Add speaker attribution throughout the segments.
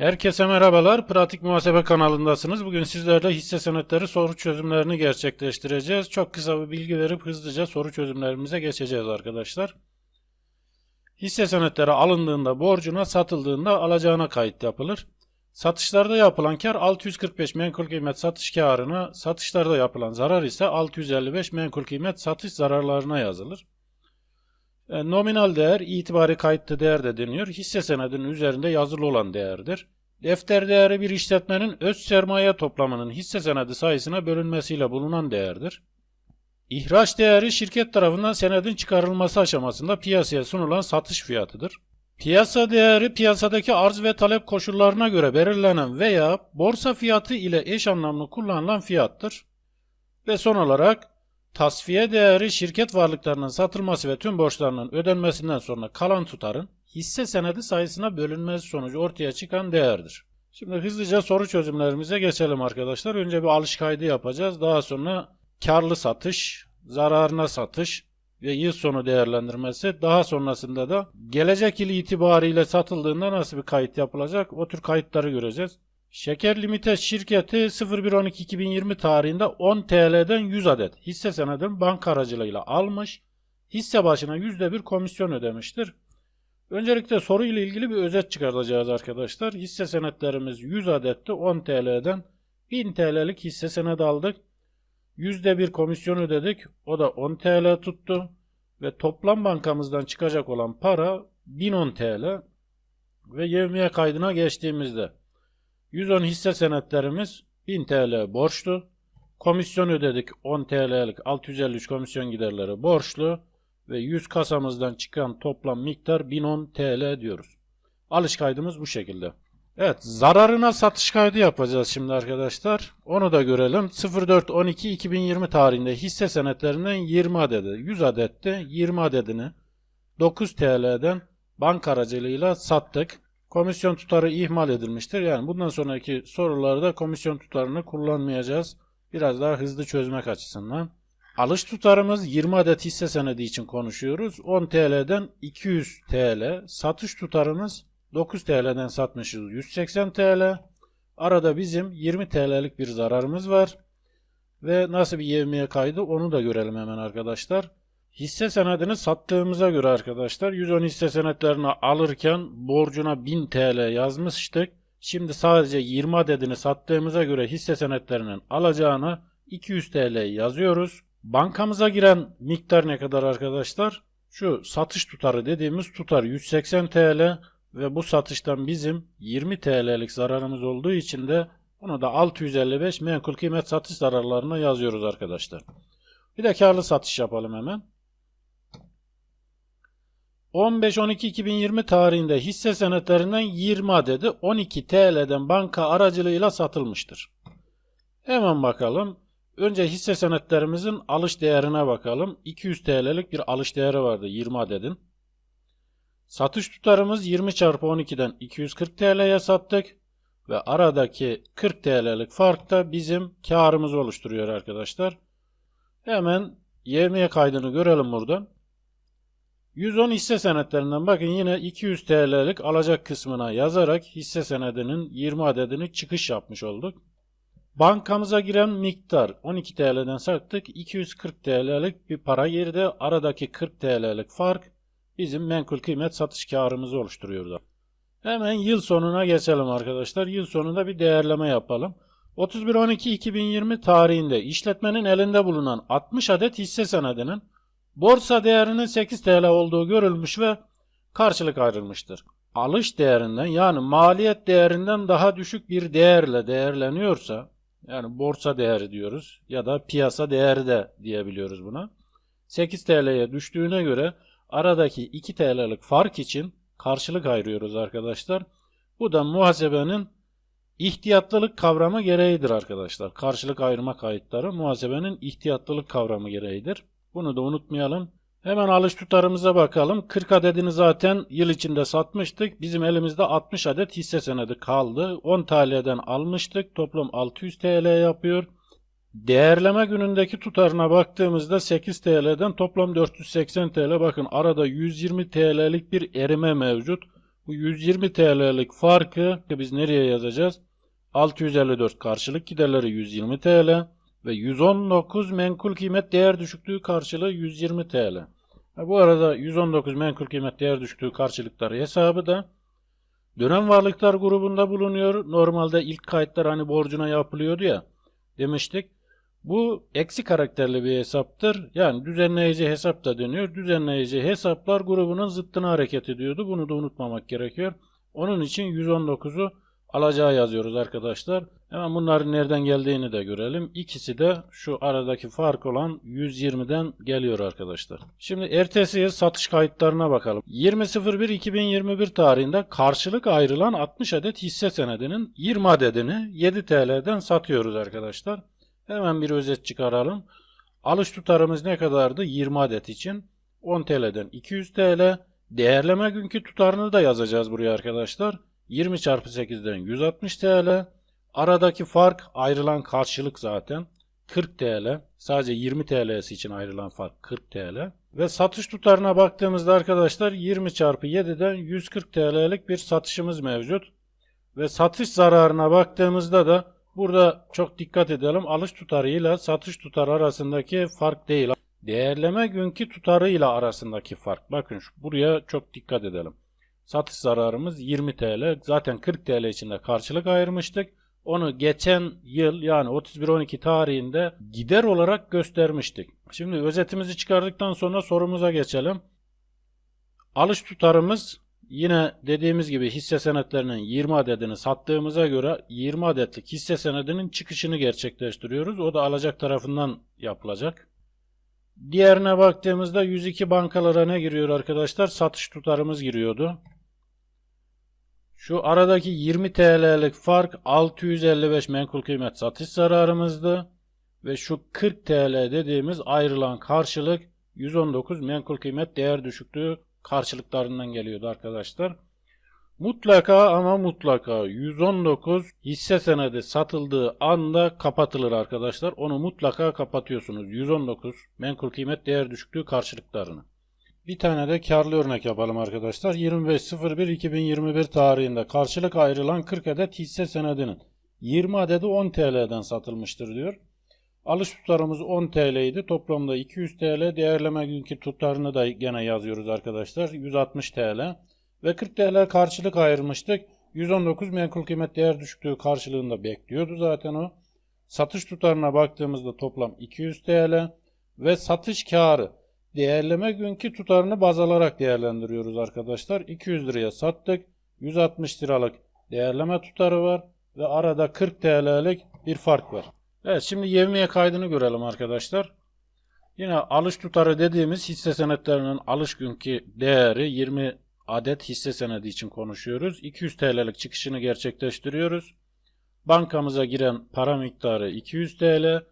Speaker 1: Herkese merhabalar. Pratik Muhasebe kanalındasınız. Bugün sizlerle hisse senetleri soru çözümlerini gerçekleştireceğiz. Çok kısa bir bilgi verip hızlıca soru çözümlerimize geçeceğiz arkadaşlar. Hisse senetleri alındığında borcuna, satıldığında alacağına kayıt yapılır. Satışlarda yapılan kar 645 menkul kıymet satış karına, satışlarda yapılan zarar ise 655 menkul kıymet satış zararlarına yazılır. E, Nominal değer itibari kayıtlı değer de deniyor. Hisse senedinin üzerinde yazılı olan değerdir. Defter değeri bir işletmenin öz sermaye toplamının hisse senedi sayısına bölünmesiyle bulunan değerdir. İhraç değeri şirket tarafından senedin çıkarılması aşamasında piyasaya sunulan satış fiyatıdır. Piyasa değeri piyasadaki arz ve talep koşullarına göre belirlenen veya borsa fiyatı ile eş anlamlı kullanılan fiyattır. Ve son olarak Tasfiye değeri şirket varlıklarının satılması ve tüm borçlarının ödenmesinden sonra kalan tutarın hisse senedi sayısına bölünmesi sonucu ortaya çıkan değerdir. Şimdi hızlıca soru çözümlerimize geçelim arkadaşlar. Önce bir alış kaydı yapacağız. Daha sonra karlı satış, zararına satış ve yıl sonu değerlendirmesi. Daha sonrasında da gelecek yıl itibariyle satıldığında nasıl bir kayıt yapılacak o tür kayıtları göreceğiz. Şeker Limited şirketi 01.12.2020 tarihinde 10 TL'den 100 adet hisse senedini banka aracılığıyla almış. Hisse başına %1 komisyon ödemiştir. Öncelikle soru ile ilgili bir özet çıkartacağız arkadaşlar. Hisse senetlerimiz 100 adetti 10 TL'den 1000 TL'lik hisse senedi aldık. %1 komisyon ödedik. O da 10 TL tuttu. Ve toplam bankamızdan çıkacak olan para 1010 TL. Ve yevmiye kaydına geçtiğimizde 110 hisse senetlerimiz 1000 TL borçlu. Komisyon ödedik 10 TL'lik 653 komisyon giderleri borçlu ve 100 kasamızdan çıkan toplam miktar 1010 TL diyoruz. Alış kaydımız bu şekilde. Evet zararına satış kaydı yapacağız şimdi arkadaşlar. Onu da görelim. 04.12.2020 tarihinde hisse senetlerinden 20 adedi 100 adette 20 adedini 9 TL'den banka aracılığıyla sattık komisyon tutarı ihmal edilmiştir. Yani bundan sonraki sorularda komisyon tutarını kullanmayacağız. Biraz daha hızlı çözmek açısından. Alış tutarımız 20 adet hisse senedi için konuşuyoruz. 10 TL'den 200 TL. Satış tutarımız 9 TL'den satmışız 180 TL. Arada bizim 20 TL'lik bir zararımız var. Ve nasıl bir yevmiye kaydı onu da görelim hemen arkadaşlar. Hisse senedini sattığımıza göre arkadaşlar 110 hisse senetlerini alırken borcuna 1000 TL yazmıştık. Şimdi sadece 20 adedini sattığımıza göre hisse senetlerinin alacağına 200 TL yazıyoruz. Bankamıza giren miktar ne kadar arkadaşlar? Şu satış tutarı dediğimiz tutar 180 TL ve bu satıştan bizim 20 TL'lik zararımız olduğu için de bunu da 655 menkul kıymet satış zararlarına yazıyoruz arkadaşlar. Bir de karlı satış yapalım hemen. 15-12-2020 tarihinde hisse senetlerinden 20 adedi 12 TL'den banka aracılığıyla satılmıştır. Hemen bakalım. Önce hisse senetlerimizin alış değerine bakalım. 200 TL'lik bir alış değeri vardı 20 adedin. Satış tutarımız 20 çarpı 12'den 240 TL'ye sattık. Ve aradaki 40 TL'lik fark da bizim karımızı oluşturuyor arkadaşlar. Hemen yevmiye kaydını görelim buradan. 110 hisse senetlerinden bakın yine 200 TL'lik alacak kısmına yazarak hisse senedinin 20 adedini çıkış yapmış olduk. Bankamıza giren miktar 12 TL'den sattık. 240 TL'lik bir para girdi. Aradaki 40 TL'lik fark bizim menkul kıymet satış karımızı oluşturuyordu. Hemen yıl sonuna geçelim arkadaşlar. Yıl sonunda bir değerleme yapalım. 31.12.2020 tarihinde işletmenin elinde bulunan 60 adet hisse senedinin borsa değerinin 8 TL olduğu görülmüş ve karşılık ayrılmıştır. Alış değerinden yani maliyet değerinden daha düşük bir değerle değerleniyorsa yani borsa değeri diyoruz ya da piyasa değeri de diyebiliyoruz buna. 8 TL'ye düştüğüne göre aradaki 2 TL'lik fark için karşılık ayırıyoruz arkadaşlar. Bu da muhasebenin ihtiyatlılık kavramı gereğidir arkadaşlar. Karşılık ayırma kayıtları muhasebenin ihtiyatlılık kavramı gereğidir. Bunu da unutmayalım. Hemen alış tutarımıza bakalım. 40 adedini zaten yıl içinde satmıştık. Bizim elimizde 60 adet hisse senedi kaldı. 10 TL'den almıştık. Toplam 600 TL yapıyor. Değerleme günündeki tutarına baktığımızda 8 TL'den toplam 480 TL. Bakın arada 120 TL'lik bir erime mevcut. Bu Bu 120 TL'lik farkı biz nereye yazacağız? 654 karşılık giderleri 120 TL ve 119 menkul kıymet değer düşüklüğü karşılığı 120 TL. Bu arada 119 menkul kıymet değer düşüklüğü karşılıkları hesabı da dönem varlıklar grubunda bulunuyor. Normalde ilk kayıtlar hani borcuna yapılıyordu ya demiştik. Bu eksi karakterli bir hesaptır. Yani düzenleyici hesap da deniyor. Düzenleyici hesaplar grubunun zıttına hareket ediyordu. Bunu da unutmamak gerekiyor. Onun için 119'u alacağı yazıyoruz arkadaşlar. Hemen bunların nereden geldiğini de görelim. İkisi de şu aradaki fark olan 120'den geliyor arkadaşlar. Şimdi ertesi yıl satış kayıtlarına bakalım. 20.01.2021 tarihinde karşılık ayrılan 60 adet hisse senedinin 20 adedini 7 TL'den satıyoruz arkadaşlar. Hemen bir özet çıkaralım. Alış tutarımız ne kadardı? 20 adet için 10 TL'den 200 TL. Değerleme günkü tutarını da yazacağız buraya arkadaşlar. 20 çarpı 8'den 160 TL. Aradaki fark ayrılan karşılık zaten 40 TL. Sadece 20 TL'si için ayrılan fark 40 TL. Ve satış tutarına baktığımızda arkadaşlar 20 çarpı 7'den 140 TL'lik bir satışımız mevcut. Ve satış zararına baktığımızda da burada çok dikkat edelim. Alış tutarıyla satış tutarı arasındaki fark değil. Değerleme günkü tutarıyla arasındaki fark. Bakın şu, buraya çok dikkat edelim. Satış zararımız 20 TL. Zaten 40 TL içinde karşılık ayırmıştık. Onu geçen yıl yani 31-12 tarihinde gider olarak göstermiştik. Şimdi özetimizi çıkardıktan sonra sorumuza geçelim. Alış tutarımız yine dediğimiz gibi hisse senetlerinin 20 adedini sattığımıza göre 20 adetlik hisse senedinin çıkışını gerçekleştiriyoruz. O da alacak tarafından yapılacak. Diğerine baktığımızda 102 bankalara ne giriyor arkadaşlar? Satış tutarımız giriyordu. Şu aradaki 20 TL'lik fark 655 menkul kıymet satış zararımızdı. Ve şu 40 TL dediğimiz ayrılan karşılık 119 menkul kıymet değer düşüklüğü karşılıklarından geliyordu arkadaşlar. Mutlaka ama mutlaka 119 hisse senedi satıldığı anda kapatılır arkadaşlar. Onu mutlaka kapatıyorsunuz. 119 menkul kıymet değer düşüklüğü karşılıklarını. Bir tane de karlı örnek yapalım arkadaşlar. 25.01.2021 tarihinde karşılık ayrılan 40 adet hisse senedinin 20 adedi 10 TL'den satılmıştır diyor. Alış tutarımız 10 TL idi. Toplamda 200 TL. Değerleme günkü tutarını da gene yazıyoruz arkadaşlar. 160 TL. Ve 40 TL karşılık ayırmıştık. 119 menkul kıymet değer düşüklüğü karşılığında bekliyordu zaten o. Satış tutarına baktığımızda toplam 200 TL. Ve satış karı değerleme günkü tutarını baz alarak değerlendiriyoruz arkadaşlar. 200 liraya sattık. 160 liralık değerleme tutarı var. Ve arada 40 TL'lik bir fark var. Evet şimdi yevmiye kaydını görelim arkadaşlar. Yine alış tutarı dediğimiz hisse senetlerinin alış günkü değeri 20 adet hisse senedi için konuşuyoruz. 200 TL'lik çıkışını gerçekleştiriyoruz. Bankamıza giren para miktarı 200 TL.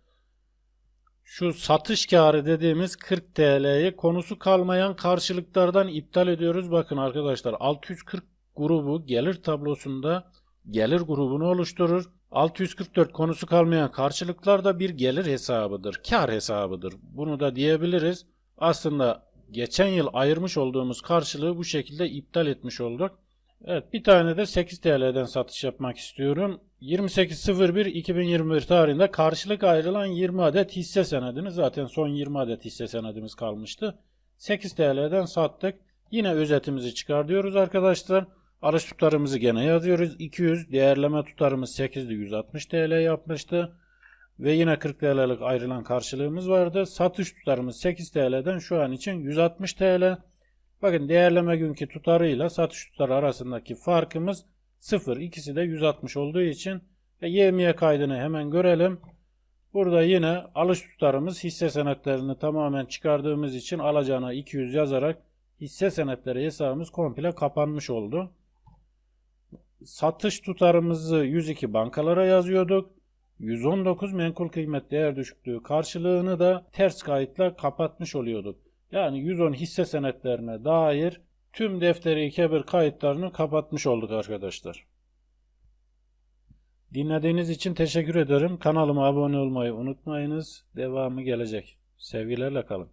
Speaker 1: Şu satış karı dediğimiz 40 TL'yi konusu kalmayan karşılıklardan iptal ediyoruz. Bakın arkadaşlar 640 grubu gelir tablosunda gelir grubunu oluşturur. 644 konusu kalmayan karşılıklar da bir gelir hesabıdır, kar hesabıdır. Bunu da diyebiliriz. Aslında geçen yıl ayırmış olduğumuz karşılığı bu şekilde iptal etmiş olduk. Evet bir tane de 8 TL'den satış yapmak istiyorum. 28.01.2021 tarihinde karşılık ayrılan 20 adet hisse senedini zaten son 20 adet hisse senedimiz kalmıştı. 8 TL'den sattık. Yine özetimizi çıkar diyoruz arkadaşlar. Alış tutarımızı gene yazıyoruz. 200 değerleme tutarımız 8'di 160 TL yapmıştı. Ve yine 40 TL'lik ayrılan karşılığımız vardı. Satış tutarımız 8 TL'den şu an için 160 TL. Bakın değerleme günkü tutarıyla satış tutarı arasındaki farkımız 0. İkisi de 160 olduğu için ve YMY kaydını hemen görelim. Burada yine alış tutarımız hisse senetlerini tamamen çıkardığımız için alacağına 200 yazarak hisse senetleri hesabımız komple kapanmış oldu. Satış tutarımızı 102 bankalara yazıyorduk. 119 menkul kıymet değer düşüklüğü karşılığını da ters kayıtla kapatmış oluyorduk. Yani 110 hisse senetlerine dair tüm defteri kebir kayıtlarını kapatmış olduk arkadaşlar. Dinlediğiniz için teşekkür ederim. Kanalıma abone olmayı unutmayınız. Devamı gelecek. Sevgilerle kalın.